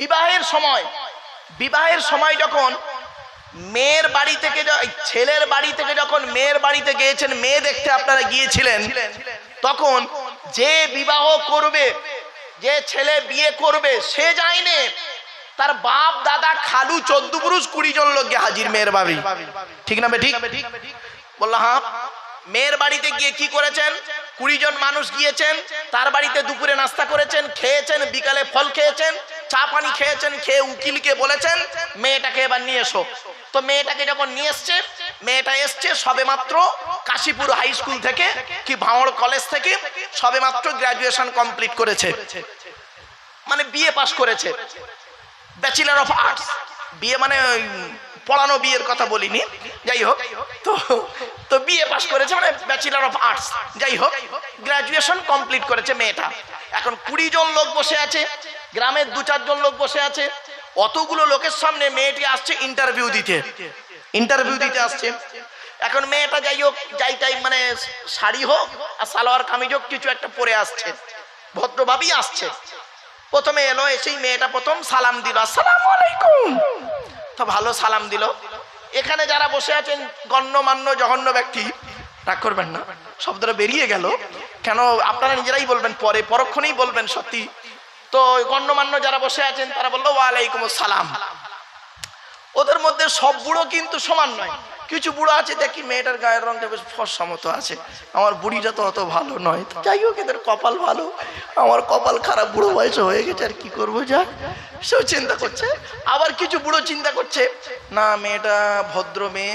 বিবাহের সময়। বিবাহের সময় যখন মেয়ের বাড়ি থেকে ছেলের বাড়ি থেকে যখন মেয়ের বাড়িতে গিয়েছেন, মেয়ে দেখতে আপনারা গিয়েছিলেন, তখন যে বিবাহ করবে, যে ছেলে বিয়ে করবে, সে যায়নি তার বাপ, দাদা, খালু, চোদ্দ পুরুষ, কুড়ি জন লোক গিয়ে হাজির মেয়ের বাড়ি। ঠিক না ঠিক? বলল হ্যাঁ মেয়ের বাড়িতে গিয়ে কি করেছেন? কুড়ি জন মানুষ গিয়েছেন, তার বাড়িতে দুপুরে নাস্তা করেছেন, খেয়েছেন, বিকালে ফল খেয়েছেন চা পানি খেয়েছেন, খেয়ে উকিলকে বলেছেন, মেয়েটাকে এবার নিয়ে এসো। তো মেয়েটাকে যখন নিয়ে এসছে, মেয়েটা এসছে সবে মাত্র কাশীপুর হাই স্কুল থেকে কি ভাঙড় কলেজ থেকে সবে মাত্র গ্রাজুয়েশন কমপ্লিট করেছে। মানে বিএ পাস করেছে। Bachelor of arts. বিয়ে মানে পড়ানো বিয়ের কথা বলিনি। যাই হোক, তো তো বিএ পাস করেছে মানে ব্যাচেলার অফ আর্টস। যাই হোক গ্রাজুয়েশন কমপ্লিট করেছে মেয়েটা। এখন কুড়ি জন লোক বসে আছে। গ্রামের দু চারজন লোক বসে আছে। অতগুলো লোকের সামনে মেয়েটি আসছে ইন্টারভিউ দিতে। ইন্টারভিউ দিতে আসছে। এখন মেয়েটা যাই হোক, যাই টাই মানে শাড়ি হোক আর সালোয়ার কামিজ হোক, কিছু একটা পরে আসছে। ভদ্রভাবেই আসছে। প্রথমে এলো, এসেই মেয়েটা প্রথম সালাম দিল, আসসালামু আলাইকুম। তো ভালো সালাম দিল। এখানে যারা বসে আছেন, গণ্যমান্য, জঘন্য ব্যক্তি, রাগ করবেন না। শব্দটা বেরিয়ে গেল। কেন, আপনারা নিজেরাই বলবেন, পরে, পরক্ষণেই বলবেন সত্যি। তো গণ্যমান্য যারা বসে আছেন, তারা বলল, ওয়ালাইকুম সালাম ওদের মধ্যে সব বুড়ো কিন্তু সমান নয়। কিছু বুড়ো আছে, দেখি মেয়েটার গায়ের রংটা বেশ ফর্সা মতো আছে। আমার বুড়িটা তো অত ভালো নয়। যাই হোক, এদের কপাল ভালো। আমার কপাল খারাপ, বুড়ো বয়সে হয়ে গেছে, আর কি করব, যা। সেও চিন্তা করছে। আবার কিছু বুড়ো চিন্তা করছে, না, মেয়েটা ভদ্র মেয়ে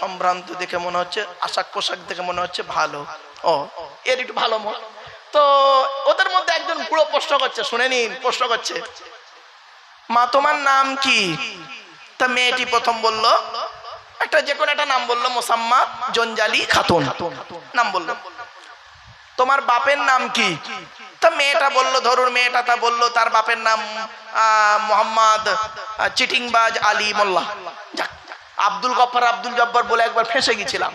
সম্ভ্রান্ত দেখে মনে হচ্ছে আশাক পোশাক দেখে মনে হচ্ছে ভালো। ও, এর একটু ভালো মন তো ওদের মধ্যে একজন পুরো প্রশ্ন করছে, শুনে নিন, প্রশ্ন করছে, মা, তোমার নাম কি? তা মেয়েটি প্রথম বলল, একটা যে কোনো একটা নাম বলল, মোসাম্মা জঞ্জালি খাতুন। নাম বলল, তোমার বাপের নাম কি? তা মেয়েটা বলল, ধরুন মেয়েটা তা বলল, তার বাপের নাম মোহাম্মদ চিটিংবাজ আলী মোল্লা। আব্দুল গফার আব্দুল জব্বর বলে একবার ফেঁসে গেছিলাম।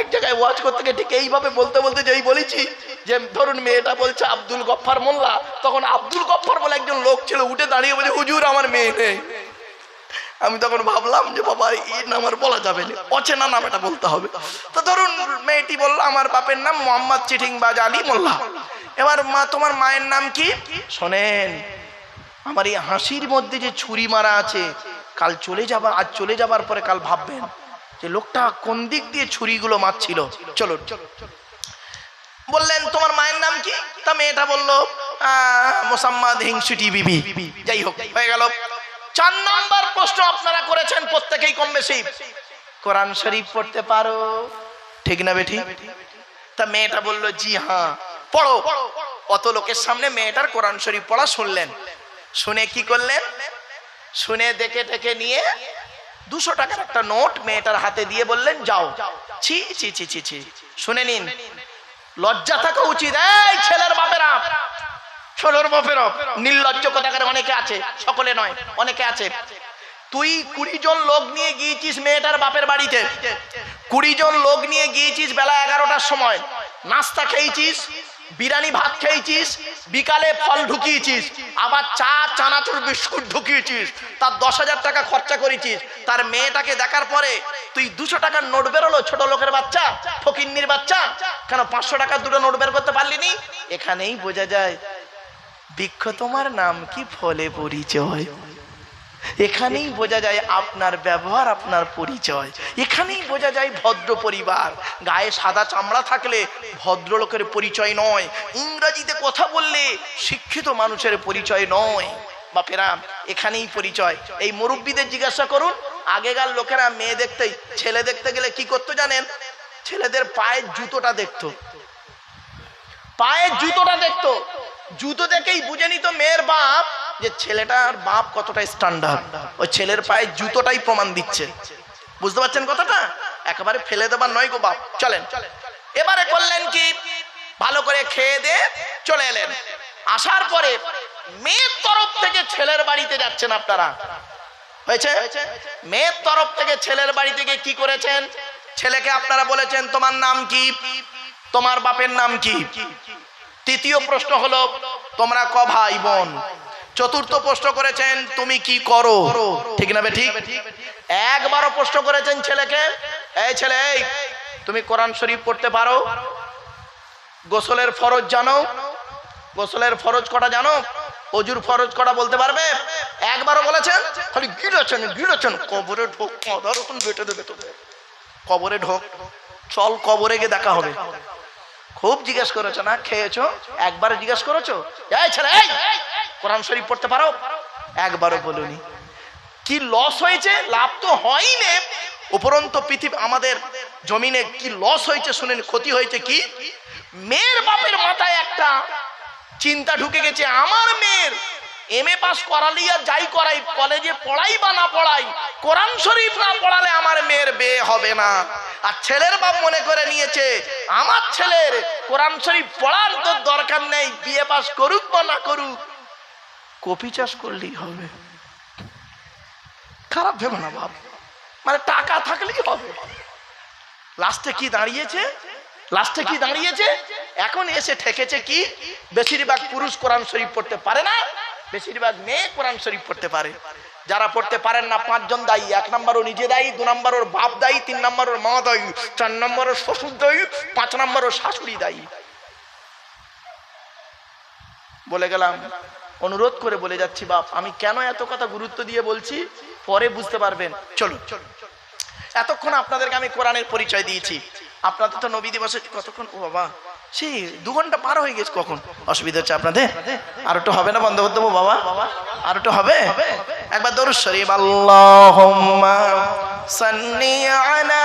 এক জায়গায় ওয়াচ করতে গিয়ে ঠিক এইভাবে বলতে বলতে যেই বলেছি যে, ধরুন মেয়েটা বলছে আব্দুল গফার মোল্লা, তখন আব্দুল গফার বলে একজন লোক ছিল, উঠে দাঁড়িয়ে বলছে, হুজুর, আমার মেয়ে নেই। আমি তখন ভাবলাম যে, বাবা, এই নাম আর বলা যাবে না, অচেনা নাম এটা বলতে হবে। তো ধরুন মেয়েটি বলল, আমার বাপের নাম মোহাম্মদ চিঠিংবাজ আলী মোল্লা। এবার মা, তোমার মায়ের নাম কি? শোনেন, আমার এই হাসির মধ্যে যে ছুরি মারা আছে, কাল চলে যাবা আজ চলে যাবার পরে কাল ভাববেন। যে লোকটা কোন দিক দিয়ে ছুরিগুলো মারছিল? চলো। বললেন, তোমার মায়ের নাম কি? তা মেয়েটা বলল মোসাম্মদ হিংসুটি বিবি যাই হোক, হয়ে গেল। চার নাম্বার প্রশ্ন আপনারা করেছেন প্রত্যেকেই কম বেশি। কোরআন শরীফ পড়তে পারো? ঠিক না বেঠি? তা মেয়েটা বলল, জি হ্যাঁ পড়ো। অত লোকের সামনে মেয়েটার কোরআন শরীফ পড়া শুনলেন। শুনে কি করলেন? শুনে দেখে টেকে নিয়ে দুশো টাকার একটা নোট মেয়েটার হাতে দিয়ে বললেন, যাও। ছি ছি ছি ছি ছি। শুনে নিন, লজ্জা থাকা উচিত। এই ছেলের বাপেরা, ষোলোর বাপেরা, নির্লজ্জ কথাকার অনেকে আছে, সকলে নয়, অনেকে আছে। তুই কুড়ি জন লোক নিয়ে গিয়েছিস মেয়েটার বাপের বাড়িতে। কুড়ি জন লোক নিয়ে গিয়েছিস বেলা এগারোটার সময়। নাস্তা খেয়েছিস বিরিয়ানি ভাত খেয়েছিস, বিকালে ফল ঢুকিয়েছিস, আবার চা, চানাচুর, বিস্কুট ঢুকিয়েছিস, তার দশ হাজার টাকা খরচা করেছিস, তার মেয়েটাকে দেখার পরে তুই দুশো টাকার নোট বেরোলো ছোট লোকের বাচ্চা, ফকিন্নির বাচ্চা? কেন পাঁচশো টাকার দুটো নোট বের করতে পারলি নি? এখানেই বোঝা যায়, বৃক্ষ তোমার নাম কি ফলে পরিচয়? এখানেই বোঝা যায় আপনার ব্যবহার, আপনার পরিচয়। এখানেই বোঝা যায় ভদ্র পরিবার। গায়ে সাদা চামড়া থাকলে ভদ্রলোকের পরিচয় নয়। ইংরাজিতে কথা বললে শিক্ষিত মানুষের পরিচয় নয়। বাপেরা, এখানেই পরিচয়। এই মুরব্বীদের জিজ্ঞাসা করুন, আগেকার লোকেরা মেয়ে দেখতেই ছেলে দেখতে গেলে কি করতো জানেন? ছেলেদের পায়ের জুতোটা দেখতো। পায়ের জুতোটা দেখতো। জুতো দেখেই বুঝে নিত মেয়ের বাপ যে ছেলেটার বাপ কতটা স্ট্যান্ডার্ড ওই ছেলের পায়ে জুতোটাই প্রমাণ দিচ্ছে। বুঝতে পারছেন কথাটা? একেবারে ফেলে দেবার নয় গো বাপ। চলেন। এবারে করলেন কি, ভালো করে খেয়ে দে, চলে এলেন। আসার পরে মেয়ের তরফ থেকে ছেলের বাড়িতে যাচ্ছেন আপনারা। হয়েছে? মেয়ের তরফ থেকে ছেলের বাড়ি থেকে কি করেছেন? ছেলেকে আপনারা বলেছেন, তোমার নাম কি? তোমার বাপের নাম কি? তৃতীয় প্রশ্ন হলো, তোমরা ক ভাই বোন? চতুর্থ প্রশ্ন করেছেন, তুমি কি করো? ঠিক না ঠিক? একবারও প্রশ্ন করেছেন ছেলেকে, এই ছেলে, এই, তুমি কোরআন শরীফ পড়তে পারো? গোসলের ফরজ জানো? গোসলের ফরজ কটা জানো? অজুর ফরজ কটা বলতে পারবে? একবারও বলেছেন? খালি গিলেছেন গিলেছেন। কবরে ঢোক, মাদার বেটে দেবে তোকে কবরে ঢোক, চল কবরে গিয়ে দেখা হবে। খুব জিজ্ঞেস করেছ না? খেয়েছো? একবার জিজ্ঞেস করেছ? এই ছেলে কোরআন শরীফ পড়তে পারো? একবারও বলুনি। কি লস হয়েছে? লাভ তো হয়নি উপরন্ত পৃথিবী আমাদের জমিনে কি লস হয়েছে শুনেন, ক্ষতি হয়েছে কি? মেয়ের বাপের মাথায় একটা চিন্তা ঢুকে গেছে, আমার মেয়ের এম এ পাস করালি আর যাই করাই কলেজে পড়াই বা না পড়াই, কোরআন শরীফ না পড়ালে আমার মেয়ের বিয়ে হবে না। আর ছেলের বাপ মনে করে নিয়েছে, আমার ছেলের কোরআন শরীফ পড়ার তো দরকার নেই বিয়ে পাস করুক বা না করুক। কপি চাষ করলেই হবে। খারাপ ভেবো না বাপ। মানে টাকা থাকলেই হবে। লাস্টে কি দাঁড়িয়েছে? লাস্টে কি দাঁড়িয়েছে? এখন এসে ঠেকেছে কি, বেশিরভাগ পুরুষ কোরআন শরীফ পড়তে পারে না, বেশিরভাগ মেয়ে কোরআন শরীফ পড়তে পারে। যারা পড়তে পারেন না, পাঁচজন দায়ী, এক নম্বর ও নিজে দায়ী, দু নম্বর ওর বাপ দায়ী, তিন নম্বর ওর মা দায়ী, চার নম্বর ওর শ্বশুর দায়ী, পাঁচ নম্বর ওর শাশুড়ি দায়ী। বলে গেলাম অনুরোধ করে বলে যাচ্ছি, বাপ, আমি কেন এত কথা গুরুত্ব দিয়ে বলছি? পরে বুঝতে পারবেন। চলুন এতক্ষণ আপনাদেরকে আমি কোরআনের পরিচয় দিয়েছি। আপনাদের তো নবী দিবসে কতক্ষণ? ও বাবা সেই দু ঘণ্টা পার হয়ে গেছে কখন? অসুবিধা হচ্ছে আপনাদের? আর একটু হবে না বন্ধ করতে বাবা? আর একটু হবে? একবার দরুদ শরীফ, আল্লাহুম্মা সাল্লি আলা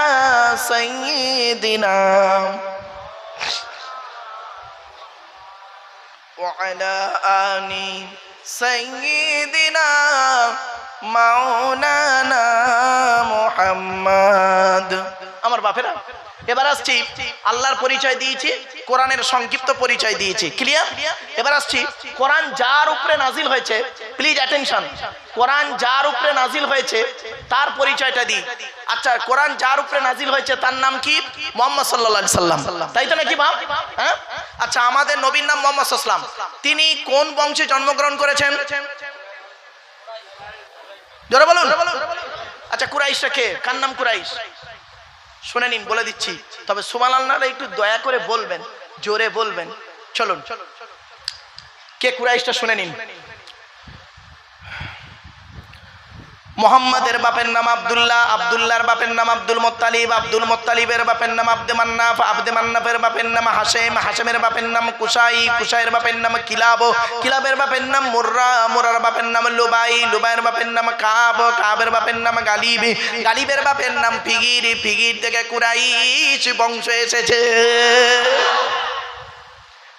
সাইয়্যিদিনা وعلى آل سيدنا মাওলানা মুহাম্মদ আমার বাপেরা এবার আসছি আল্লাহর পরিচয় দিয়েছি কোরআনের সংক্ষিপ্ত পরিচয় দিয়েছি ক্লিয়ার এবার আসছি কোরআন যার উপরে নাজিল হয়েছে প্লিজ অ্যাটেনশন কোরআন যার উপরে নাজিল হয়েছে তার পরিচয়টা দিই আচ্ছা কোরআন যার উপরে নাজিল হয়েছে তার নাম কি মোহাম্মদ সাল্লাল্লাহু আলাইহি সাল্লাম তাই তো নাকি বাপ হ্যাঁ আচ্ছা আমাদের নবীর নাম মোহাম্মদ সাল্লাম তিনি কোন বংশে জন্মগ্রহণ করেছেন? জোরে বলুন। আচ্ছা কুরাইশটা কে? কার নাম কুরাইশ? শুনে নিন, বলে দিচ্ছি। তবে সুমান আল্লাহ একটু দয়া করে বলবেন, জোরে বলবেন। চলুন। কে কুরাইশটা শুনে নিন। মোহাম্মদের বাপের নাম আব্দুল্লাহ আব্দুল্লাহর বাপের নাম আব্দুল মোত্তালিব আব্দুল মোত্তালিবের বাপের নাম আব্দে মান্নাফ আব্দে মান্নাফের বাপের নাম হাসেম হাসেমের বাপের নাম কুসাই কুসাইয়ের বাপের নাম কিলাব কিলাবের বাপের নাম মুর্রা মুরার বাপের নাম লুবাই লুবাইয়ের বাপের নাম কাব কাবের বাপের নাম গালিব গালিবের বাপের নাম ফিগির ফিগির থেকে কুরাইশ বংশ এসেছে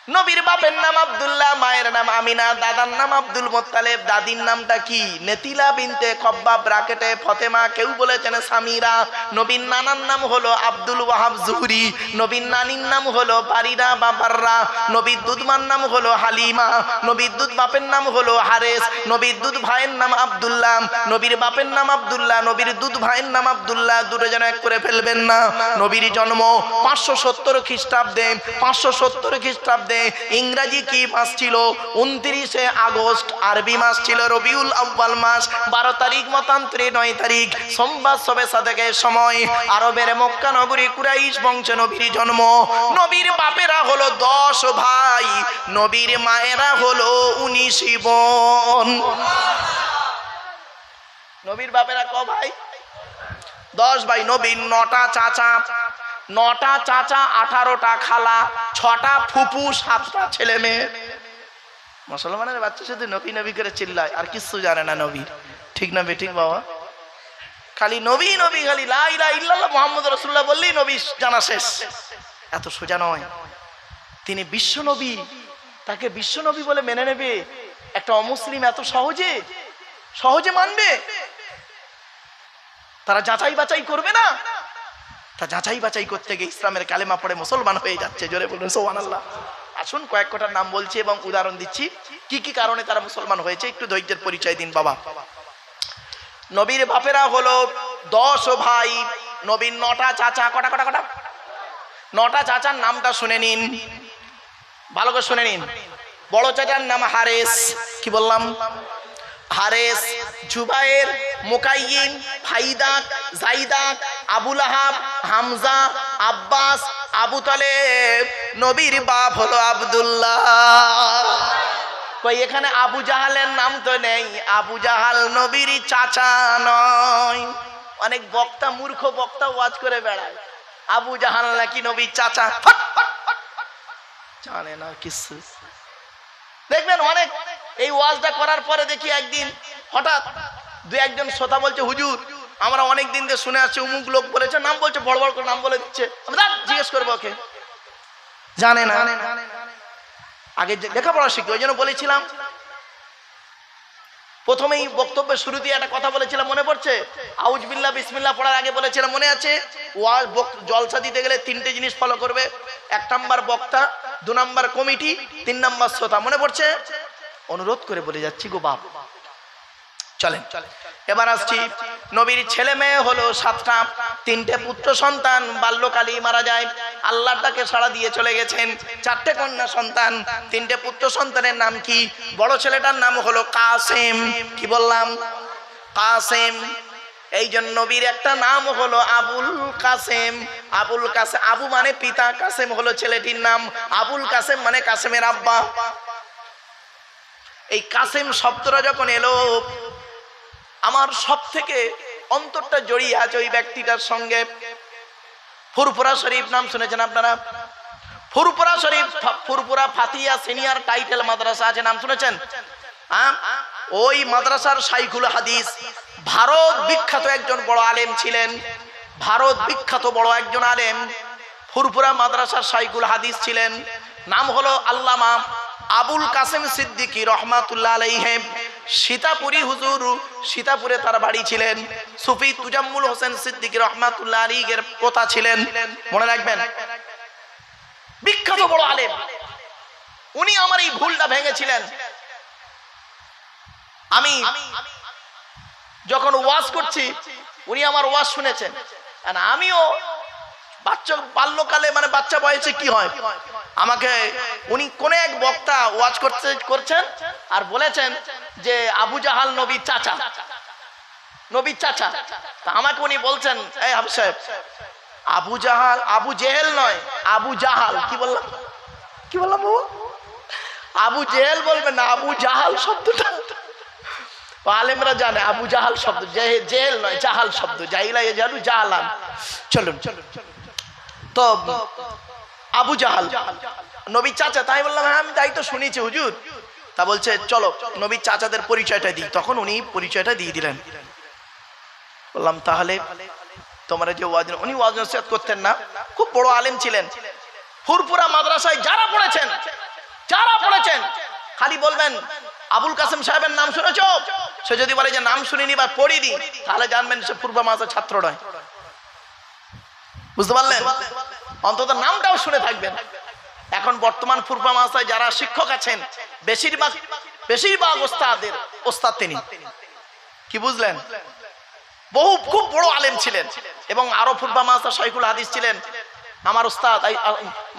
নবীর বাপের নাম আব্দুল্লাহ, মায়ের নাম আমিনা, দাদার নাম আব্দুল মোত্তালেব, দাদির নামটা কি? নেতিলা বিনতে খব্বা ব্রাকেটে ফতেমা, কেউ বলেছেন সামিরা। নবীর নানার নাম হলো আব্দুল ওয়াহাব জুহরি। নবীর নানির নাম হলো বারিরা বা বাররা। নবীর দুধমার নাম হলো হালিমা। নবীর দুধ বাপের নাম হলো হারেস। নবীর দুধ ভাইয়ের নাম আব্দুল্লাহ। নবীর বাপের নাম আব্দুল্লাহ। নবীর দুধ ভাইয়ের নাম আব্দুল্লাহ। দুটো যেন এক করে ফেলবেন না। নবীর জন্ম পাঁচশো সত্তর খ্রিস্টাব্দে, পাঁচশো সত্তর খ্রিস্টাব্দে ইংরাজি কি মাস ছিল? উনত্রিশে আগস্ট, আরবি মাস ছিল রবিউল আব্বাল মাস, বারো তারিখ মতান্তরে নয় তারিখ, সোমবার সবে সাদেকে সময়। আরবের মক্কা নগরী কুরাইশ বংশে নবীর জন্ম। নবীর বাপেরা হলো দশ ভাই, নবীর মায়েরা হলো উনিশ বোন। নবীর বাপেরা ক ভাই? দশ ভাই নবীন নটা চাচা। নটা চাচা, আঠারোটা খালা, ছটা ফুপু, সাতটা ছেলে মেয়ে। মুসলমানের বাচ্চা শুধু নবী নবী করে চিল্লায়, আর কিছু জানে না নবীর ঠিক না বে, ঠিক বাবা? খালি নবী নবী, খালি লাইলা ইল্লাল্লাহ মোহাম্মদ রসুল্লাহ বললেই নবী জানা শেষ। এত সোজা নয়। তিনি বিশ্ব নবী। তাকে বিশ্ব নবী বলে মেনে নেবে। একটা অমুসলিম এত সহজে? সহজে মানবে? তারা যাচাই বাছাই করবে না? তা যাচাই বাছাই করতে গিয়ে ইসলামের কালেমা পড়ে মুসলমান হয়ে যাচ্ছে। জোরে বলুন সোহান আল্লাহ আসুন কয়েক কটার নাম বলছি এবং উদাহরণ দিচ্ছি। কি কি কারণে তারা মুসলমান হয়েছে? একটু ধৈর্যের পরিচয় দিন, বাবা। নবীর বাপেরা হলো দশ ভাই, নবীর নটা চাচা, কটা কটা কটা? নটা চাচার নামটা শুনে নিন। ভালো করে শুনে নিন। বড় চাচার নাম হারেস। কি বললাম? হারেস, জুবায়ের, মোকাইয়িন, ফাইদাক, জাইদাক, আবুল আহাব হামজা, আব্বাস, আবু তালেব, নবীর বাপ হলো আব্দুল্লাহ। কই, এখানে আবু জাহালের নাম তো নেই। আবু জাহাল নবীর চাচা নয়। অনেক বক্তা, মূর্খ বক্তা ওয়াজ করে বেড়ায়। আবু জাহাল নাকি নবীর চাচা। জানে না কিছু। দেখবেন অনেক, এই ওয়াজটা করার পরে দেখি একদিন হঠাৎ দু একজন শ্রোতা বলছে, হুজুর আমরা অনেক দিন দিয়ে শুনে আসছি উমুক লোক বলেছে, নাম বলছে, বড় বড় করে নাম বলে দিচ্ছে। জিজ্ঞেস করব ওকে। জানে না। আগে লেখাপড়া শিখি ওই জন্য বলেছিলাম। প্রথমেই বক্তব্যের শুরু দিয়ে একটা কথা বলেছিলাম, মনে পড়ছে? আউজ বিল্লাহ, বিসমিল্লাহ পড়ার আগে বলেছিলাম, মনে আছে? বক- জলসা দিতে গেলে তিনটে জিনিস ফলো করবে। এক নাম্বার বক্তা, দু নাম্বার কমিটি, তিন নাম্বার শ্রোতা। মনে পড়ছে? অনুরোধ করে বলে যাচ্ছি গো বাপ। চলেন। এবার আসছি, নবীর ছেলে মেয়ে হলো সাতটা, তিনটে পুত্র সন্তান, বাল্যকালেই মারা যায়। আল্লাহর তাকে সাড়া দিয়ে চলে গেছেন, চারটে কন্যা সন্তান, তিনটে পুত্র সন্তানের নাম কি? বড় ছেলেটার নাম হলো কাসেম। কি বললাম? কাসেম। এই জন্য নবীর একটা নাম হলো আবুল কাসেম। আবুল কাসেম আবু মানে পিতা, কাসেম হলো ছেলেটির নাম। আবুল কাসেম মানে কাসেমের আব্বা। এই কাসেম শব্দটা যখন এলো আমার সব থেকে অন্তরটা জড়িয়ে আছে ওই ব্যক্তিটার সঙ্গে। ফুরফুরা শরীফ, নাম শুনেছেন আপনারা? ফুরফুরা শরীফ ফা- ফুরফুরা ফাতিয়া সিনিয়র টাইটেল মাদ্রাসা আছে, নাম শুনেছেন? ওই মাদ্রাসার সাইকুল হাদিস। ভারত বিখ্যাত একজন বড় আলেম ছিলেন। ভারত বিখ্যাত বড় একজন আলেম। ফুরফুরা মাদ্রাসার সাইকুল হাদিস ছিলেন। নাম হলো আল্লামা আবুল কাসেম সিদ্দিকী রহমাতুল্লাহ আলাইহেম। সীতাপুরি হুজুর, সীতাপুরে তার বাড়ি ছিলেন। সুফি তুজাম্মুল হোসেন সিদ্দিকী রহমাতুল্লাহ আলীগের পোতা ছিলেন। মনে রাখবেন? বিখ্যাত বড় আলেম। উনি আমার এই ভুলটা ভেঙেছিলেন। আমি যখন ওয়াজ করছি, উনি আমার ওয়াজ শুনেছেন। আমিও বাচ্চা বাল্যকালে মানে বাচ্চা বয়সে কি হয়? আমাকে উনি কোন এক বক্তা ওয়াজ করতে করছেন আর বলেছেন যে আবু জাহাল নবীর চাচা। নবীর চাচা। তা আমাকে উনি বলছেন, এই হাফিজ সাহেব, আবু জাহাল, আবু জেহেল নয়, আবু জাহাল। কি বললাম? কি বললাম বাবু? আবু জেহেল বলবেন না, আবু জাহাল শব্দটা। আলেমরা জানে, আবু জাহাল শব্দ জেহেল নয়, জাহাল শব্দ। জাহিলা জানু জাহালান। চলুন। তো আবু জাহাল। নবীর চাচা, তাই বললাম হ্যাঁ আমি তাই তো শুনেছি, হুজুর। তা বলছে, চলো নবীর চাচাদের পরিচয়টা দিই। তখন উনি পরিচয়টা দিয়ে দিলেন। বললাম, তাহলে তোমরা যে ওয়াজ, উনি ওয়াজ নসিহত করতেন না, খুব বড় আলেম ছিলেন। ফুরপুরা মাদ্রাসায় যারা পড়েছেন যারা পড়েছেন, খালি বলবেন, আবুল কাসেম সাহেবের নাম শুনেছ? সে যদি বলে যে নাম শুনিনি বা পড়িনি, তাহলে জানবেন সে পূর্ব মাদ্রাসার ছাত্র নয়। বুঝতে পারলেন? অন্তত নামটাও শুনে থাকবেন। এখন বর্তমান পূর্ব মাদ্রাসায় যারা শিক্ষক আছেন, বেশিরভাগ বেশিরভাগ ওস্তাদের ওস্তাদ তিনি। কি বুঝলেন? বহু, খুব বড় আলেম ছিলেন এবং আরও পূর্বা মাস্তা শাইকুল হাদিস ছিলেন। আমার ওস্তাদ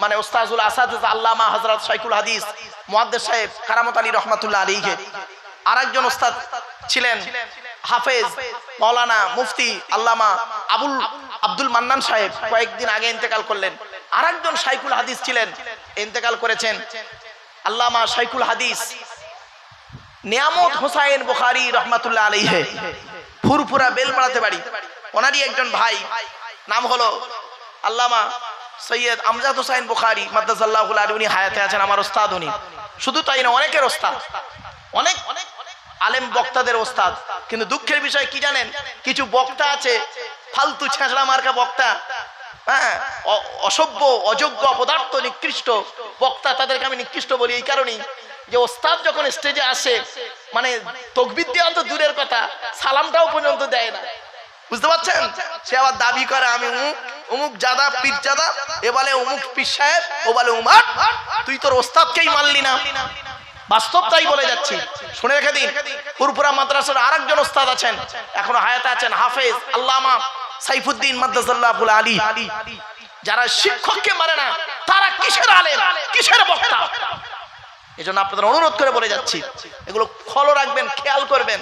মানে ওস্তাজুল আসাদ, আল্লামা হজরত শাইকুল হাদিস মুয়াদ্দেদ সাহেব, কারামত আলী রহমাতুল্লাহ আলীকে আর একজন ওস্তাদ ছিলেন হাফেজ মৌলানা মুফতি আল্লামা আবুল আব্দুল মান্নান সাহেব কয়েকদিন আগে ইন্তেকাল করলেন। আর একজন শাইকুল হাদিস ছিলেন, ইন্তেকাল করেছেন। আল্লামা শাইকুল হাদিস, নিয়ামত হোসাইন বুখারি রহমাতুল্লাহ আলাইহে, ফুরফুরা বেলপাড়াতে বাড়ি। ওনারই একজন ভাই, নাম হলো আল্লামা সৈয়দ আমজাদ হোসাইন বুখারি মাদ্দাসাল্লাহ আলী উনি হায়াতে আছেন, আমার ওস্তাদ উনি। শুধু তাই না, অনেকের ওস্তাদ। অনেক অনেক আলেম বক্তাদের ওস্তাদ। কিন্তু দুঃখের বিষয় কি জানেন? কিছু বক্তা আছে, ফালতু ছেঁচড়া মার্কা বক্তা। হ্যাঁ অসভ্য, অযোগ্য, অপদার্থ, নিকৃষ্ট বক্তা তাদেরকে আমি নিকৃষ্ট বলি এই কারণেই যে ওস্তাদ যখন স্টেজে আসে মানে তকবির দেওয়া তো দূরের কথা, সালামটাও পর্যন্ত দেয় না। বুঝতে পারছেন? সে আবার দাবি করে, আমি উমুক উমুক জাদা পীর জাদা এ বলে উমুক পীর সাহেব, ও বলে উমার, তুই তোর ওস্তাদকেই মানলি না। বাস্তব তাই বলে যাচ্ছি। শুনে রেখে দিন পুরপুরা মাদ্রাসার আরেকজন ওস্তাদ আছেন। এখনও হায়াতে আছেন হাফেজ আল্লামা সাইফুদ্দিন মাদ্রাসাল্লাহ আলী। যারা শিক্ষককে মানে না তারা কিসের আলেম কিসের বক্তা? এই জন্য আপনাদের অনুরোধ করে বলে যাচ্ছি এগুলো ফলো রাখবেন খেয়াল করবেন।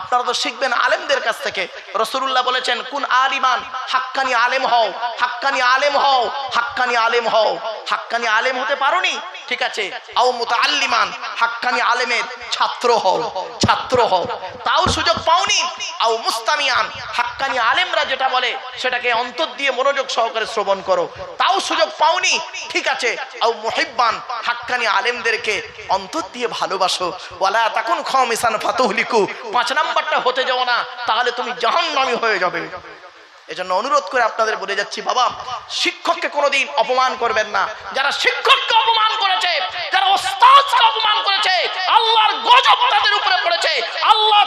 আপনারা তো শিখবেন আলেমদের কাছ থেকে। রসুল্লাহ বলেছেন কোন আলিমান হাক্কানি আলেম হও হাক্কানি আলেম হও হাক্কানি আলেম হও। হাক্কানি আলেম হতে পারোনি? ঠিক আছে। আও মুতাআল্লিমান, হাক্কানি আলেমের ছাত্র হও ছাত্র হও। তাও সুযোগ পাওনি? আও মুস্তামিয়ান, হাক্কানি আলেমরা যেটা বলে, সেটাকে অন্তর দিয়ে মনোযোগ সহকারে শ্রবণ করো। তাও সুযোগ পাওনি? ঠিক আছে। আও মুহিব্বান, হাক্কানি আলেমদেরকে অন্তর দিয়ে ভালোবাসো। ওয়ালা তাকুন খামিসান ফাতুহলিকু, পাঁচ নাম্বারটা হতে যাও না, তাহলে তুমি জাহান্নামী হয়ে যাবে। এজন্য অনুরোধ করে আপনাদের বলে যাচ্ছি, বাবা, শিক্ষককে কোনোদিন অপমান করবেন না। যারা শিক্ষককে অপমান করেছে, যারা ওস্তাদকে অপমান করেছে, আল্লাহর গজব তাদের উপরে পড়েছে। আল্লাহ